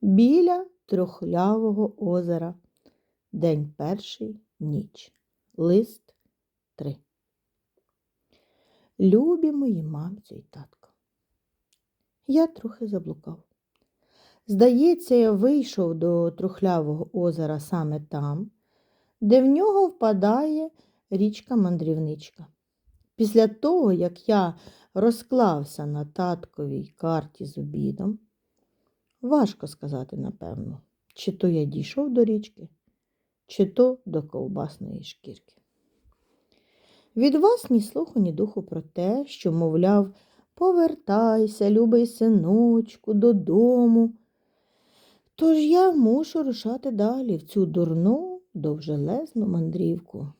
біля трьохлявого озера. День перший, ніч. Лист 3. Любі мої мамцю і татко. Я трохи заблукав. Здається, я вийшов до трухлявого озера саме там, де в нього впадає річка мандрівничка. Після того, як я розклався на татковій карті з обідом, важко сказати, напевно, чи то я дійшов до річки, чи то до ковбасної шкірки. Від вас ні слуху, ні духу про те, що, мовляв, повертайся, любий синочку, додому. Тож я мушу рушати далі в цю дурну, довжелезну мандрівку.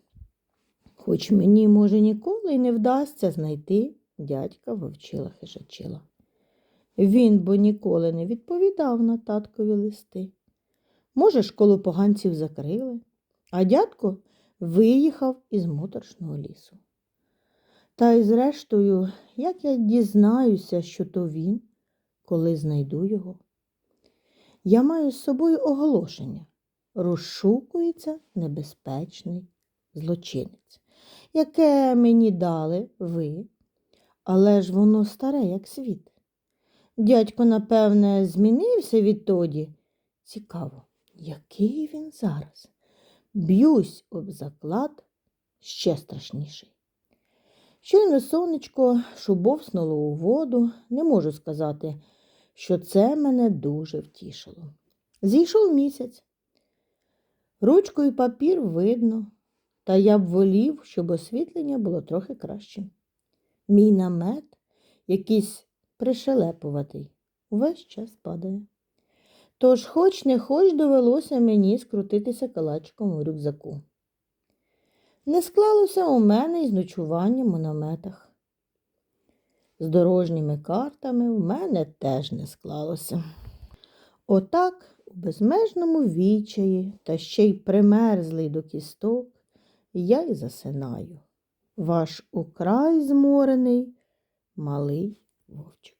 Хоч мені, може, ніколи й не вдасться знайти дядька вовчила хижачила. Він бо ніколи не відповідав на таткові листи. Може, школу поганців закрили, а дядько виїхав із моторшного лісу. Та й зрештою, як я дізнаюся, що то він, коли знайду його. Я маю з собою оголошення. Розшукується небезпечний злочинець, яке мені дали ви, але ж воно старе, як світ. Дядько, напевне, змінився відтоді. Цікаво, який він зараз? Б'юсь об заклад ще страшніший. Щойно сонечко шубовснуло у воду, не можу сказати, що це мене дуже втішило. Зійшов місяць. Ручку і папір видно, та я б волів, щоб освітлення було трохи кращим. Мій намет, якийсь пришелепуватий, увесь час падає. Тож, хоч не хоч довелося мені скрутитися калачиком у рюкзаку. Не склалося у мене із ночуванням у наметах. З дорожніми картами в мене теж не склалося. Отак, у безмежному відчаї та ще й примерзлий до кісток, я й засинаю. Ваш украй зморений малий вовчик.